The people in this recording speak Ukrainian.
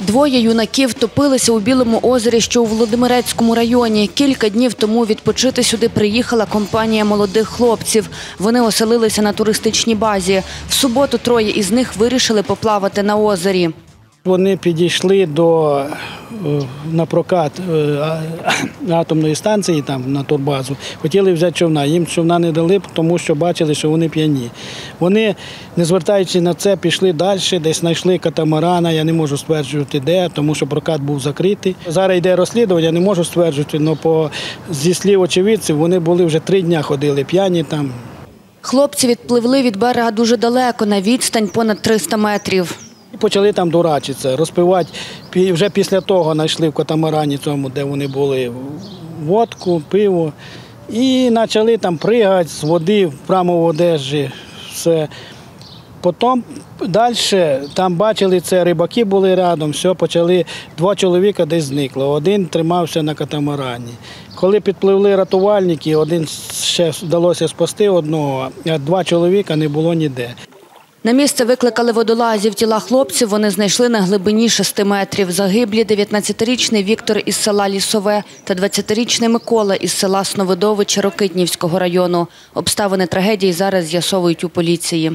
Двоє юнаків топилися у Білому озері, що у Володимирецькому районі. Кілька днів тому відпочити сюди приїхала компанія молодих хлопців. Вони оселилися на туристичній базі. В суботу троє із них вирішили поплавати на озері. Вони підійшли до е, на прокат е, атомної станції там на турбазу. Хотіли взяти човна. Їм човна не дали, тому що бачили, що вони п'яні. Вони, не звертаючи на це, пішли далі, десь знайшли катамарана. Я не можу стверджувати, де, тому що прокат був закритий. Зараз йде розслідування, не можу стверджувати, але по зі слів очевидців вони були вже три дні ходили п'яні там. Хлопці відпливли від берега дуже далеко, на відстань понад 300 метрів. Почали там дурачитися, розпивати. Вже після того знайшли в катамарані цьому, де вони були, водку, пиво. І почали там пригати з води прямо в одежі. Все. Потім далі там бачили, це рибаки були рядом, все, почали, два чоловіка десь зникло. Один тримався на катамарані. Коли підпливли рятувальники, один ще вдалося спасти одного, а два чоловіка не було ніде. На місце викликали водолазів. Тіла хлопців вони знайшли на глибині 6 метрів. Загиблі 19-річний Віктор із села Лісове та 20-річний Микола із села Сновидовича Рокитнівського району. Обставини трагедії зараз з'ясовують у поліції.